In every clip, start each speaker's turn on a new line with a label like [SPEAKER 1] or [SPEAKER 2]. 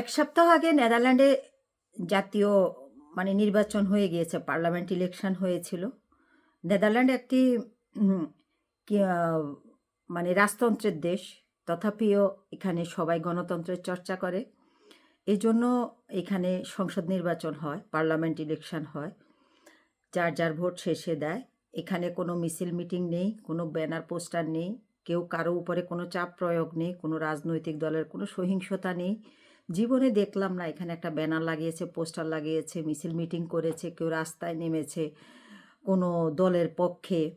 [SPEAKER 1] এক সপ্তাহ আগে নেদারল্যান্ডে জাতীয় মানে নির্বাচন হয়ে গিয়েছে, পার্লামেন্ট ইলেকশন হয়েছিল। নেদারল্যান্ড একটি মানে রাজতন্ত্রের দেশ, তথাপিও এখানে সবাই গণতন্ত্রের চর্চা করে। এই জন্য এখানে সংসদ নির্বাচন হয়, পার্লামেন্ট ইলেকশন হয়। যার যার ভোট শেষে দেয়। এখানে কোনো মিছিল মিটিং নেই, কোনো ব্যানার পোস্টার নেই, কেউ কারও উপরে কোনো চাপ প্রয়োগ নেই, কোনো রাজনৈতিক দলের কোনো সহিংসতা নেই। জীবনে দেখলাম না, এখানে একটা ব্যানার লাগিয়েছে, পোস্টার লাগিয়েছে, মিছিল মিটিং করেছে, কেউ রাস্তায় নেমেছে, কোনো দলের পক্ষে।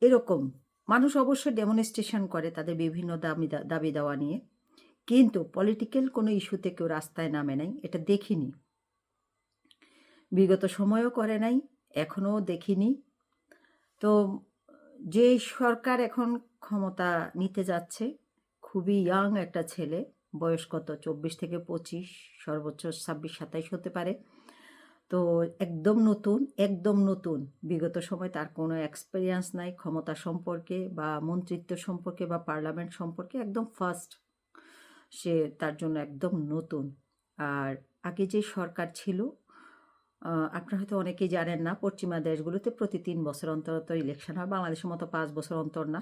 [SPEAKER 1] এরকম। মানুষ অবশ্যই ডেমনস্ট্রেশন করে তাদের বিভিন্ন দাবি দাবি দেওয়া নিয়ে। কিন্তু পলিটিক্যাল কোনো ইস্যুতে কেউ রাস্তায় নামে নাই, এটা দেখিনি। বিগত সময়ও করে নাই, এখনও দেখিনি। তো যে সরকার এখন ক্ষমতা নিতে যাচ্ছে, খুবই ইয়াং একটা ছেলে বয়স কত? চব্বিশ থেকে পঁচিশ, সর্বোচ্চ ছাব্বিশ, সাতাইশ হতে পারে। তো একদম নতুন একদম নতুন। বিগত সময় তার কোনো এক্সপিরিয়েন্স নাই ক্ষমতা সম্পর্কে বা মন্ত্রিত্ব সম্পর্কে বা পার্লামেন্ট সম্পর্কে, একদম ফার্স্ট সে তার জন্য একদম নতুন। আর আগে যে সরকার ছিল আপনারা হয়তো অনেকেই জানেন না, পশ্চিমা দেশগুলোতে প্রতি তিন বছর অন্তর অন্তর ইলেকশন হয়, বাংলাদেশের মতো পাঁচ বছর অন্তর না।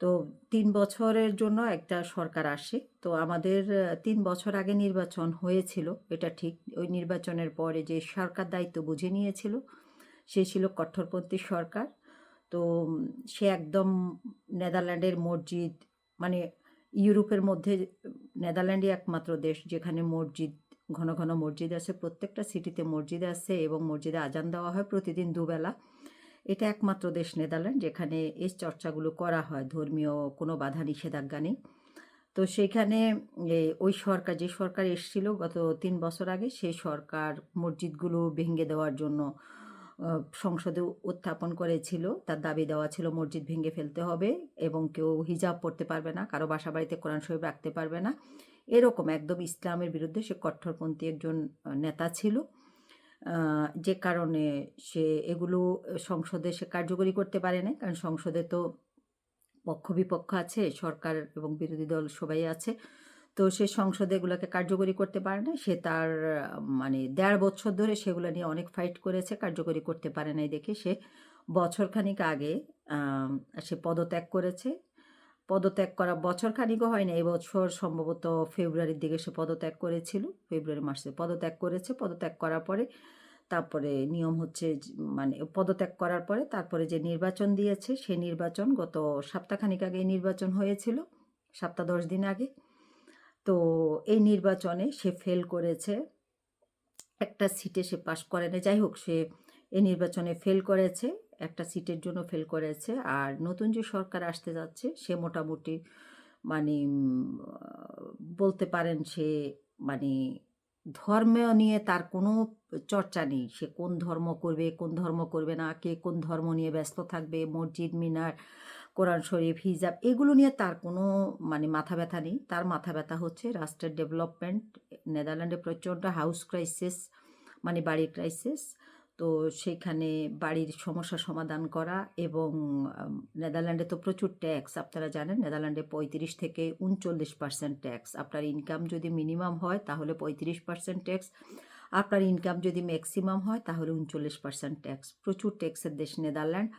[SPEAKER 1] তো তিন বছরের জন্য একটা সরকার আসে। তো আমাদের তিন বছর আগে নির্বাচন হয়েছিল। এটা ঠিক ওই নির্বাচনের পরে যে সরকার দায়িত্ব বুঝে নিয়েছিল, সে ছিল কঠোরপন্থী সরকার। তো সে একদম নেদারল্যান্ডের মসজিদ মানে ইউরোপের মধ্যে, নেদারল্যান্ডই একমাত্র দেশ যেখানে মসজিদ, ঘন ঘন মসজিদ আছে। প্রত্যেকটা সিটিতে মসজিদ আছে এবং মসজিদে আজান দেওয়া হয় প্রতিদিন দুবেলা। এটা একমাত্র দেশ নেদারল্যান্ড যেখানে এই চর্চাগুলো করা হয়, ধর্মীয় কোনো বাধা নিষেধাজ্ঞা নেই। তো সেইখানে ওই সরকার, যে সরকার এসেছিল গত তিন বছর আগে, সেই সরকার মসজিদগুলো ভেঙে দেওয়ার জন্য সংসদে উত্থাপন করেছিল। তার দাবি দেওয়া ছিল মসজিদ ভেঙে ফেলতে হবে এবং কেউ হিজাব পড়তে পারবে না, কারও বাসা বাড়িতে কোরআন শরীফ রাখতে পারবে না। এরকম একদম ইসলামের বিরুদ্ধে সে কট্টরপন্থী একজন নেতা ছিল। যে কারণে সে এগুলো সংসদে সে কার্যকরী করতে পারে না কারণ সংসদে তো পক্ষ বিপক্ষ আছে, সরকার এবং বিরোধী দল সবাই আছে। তো সে সংসদে এগুলোকে কার্যকরী করতে পারে না সে তার মানে দেড় বছর ধরে সেগুলো নিয়ে অনেক ফাইট করেছে, কার্যকরী করতে পারে নাই দেখে। সে বছরখানিক আগে সে পদত্যাগ করেছে। পদত্যাগ করা বছর খানিকও হয় না এবছর সম্ভবত ফেব্রুয়ারির দিকে সে পদত্যাগ করেছিল, ফেব্রুয়ারি মাসে পদত্যাগ করেছে, পদত্যাগ করার পরে তারপরে নিয়ম হচ্ছে মানে পদত্যাগ করার পরে তারপরে যে নির্বাচন দিয়েছে, সে নির্বাচন গত সপ্তাহখানিক আগে নির্বাচন হয়েছিল সপ্তাহ দশ দিন আগে। তো এই নির্বাচনে সে ফেল করেছে, একটা সিটে সে পাশ করে না যাই হোক সে এই নির্বাচনে ফেল করেছে। একটা সিটের জন্য ফেল করেছে। আর নতুন যে সরকার আসতে যাচ্ছে, সে মোটামুটি মানে বলতে পারেন সে মানে ধর্ম নিয়ে তার কোনো চর্চা নেই। সে কোন ধর্ম করবে, কোন ধর্ম করবে না, কে কোন ধর্ম নিয়ে ব্যস্ত থাকবে, মসজিদ, মিনার, কোরআন শরীফ, হিজাব, এগুলো নিয়ে তার কোনো মানে মাথা ব্যথা নেই। তার মাথা ব্যথা হচ্ছে রাষ্ট্রের ডেভেলপমেন্ট, নেদারল্যান্ডে প্রচণ্ড হাউস ক্রাইসিস মানে বাড়ির ক্রাইসিস তো সেইখানে বাড়ির সমস্যা সমাধান করা এবং নেদারল্যান্ডে তো প্রচুর ট্যাক্স, আপনারা জানেন, নেদারল্যান্ডে পঁয়ত্রিশ থেকে উনচল্লিশ পার্সেন্ট ট্যাক্স। আপনার ইনকাম যদি মিনিমাম হয়, তাহলে পঁয়ত্রিশ পার্সেন্ট ট্যাক্স। আপনার ইনকাম যদি ম্যাক্সিমাম হয়, তাহলে উনচল্লিশ পার্সেন্ট ট্যাক্স। প্রচুর ট্যাক্সের দেশ নেদারল্যান্ড।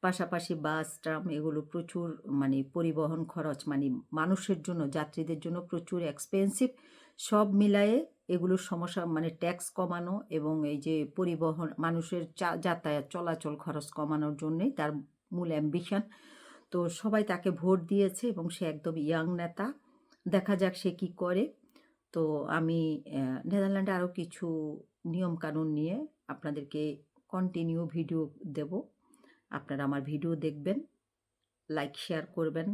[SPEAKER 1] পাশাপাশি বাস, ট্রাম, এগুলো প্রচুর মানে পরিবহন খরচ মানে মানুষের জন্য, যাত্রীদের জন্য প্রচুর এক্সপেন্সিভ সব মিলায়ে এগুলোর সমস্যা মানে ট্যাক্স কমানো এবং এই যে পরিবহন, মানুষের যাতায়াত, চলাচল খরচ কমানোর জন্যই তার মূল অ্যাম্বিশন তো সবাই তাকে ভোট দিয়েছে এবং সে একদম ইয়াং নেতা। দেখা যাক সে কি করে। তো আমি নেদারল্যান্ডে আরও কিছু নিয়ম কানুন নিয়ে আপনাদেরকে কন্টিনিউ ভিডিও দেব। আপনারা আমার ভিডিও দেখবেন লাইক শেয়ার করবেন।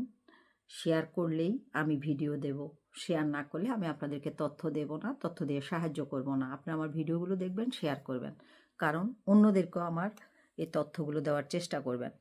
[SPEAKER 1] শেয়ার করলেই আমি ভিডিও দেব। শেয়ার না করলে আমি আপনাদেরকে তথ্য দেব না, তথ্য দিয়ে সাহায্য করব না। আপনি আমার ভিডিওগুলো দেখবেন শেয়ার করবেন। কারণ অন্যদেরকেও আমার এই তথ্যগুলো দেওয়ার চেষ্টা করবেন।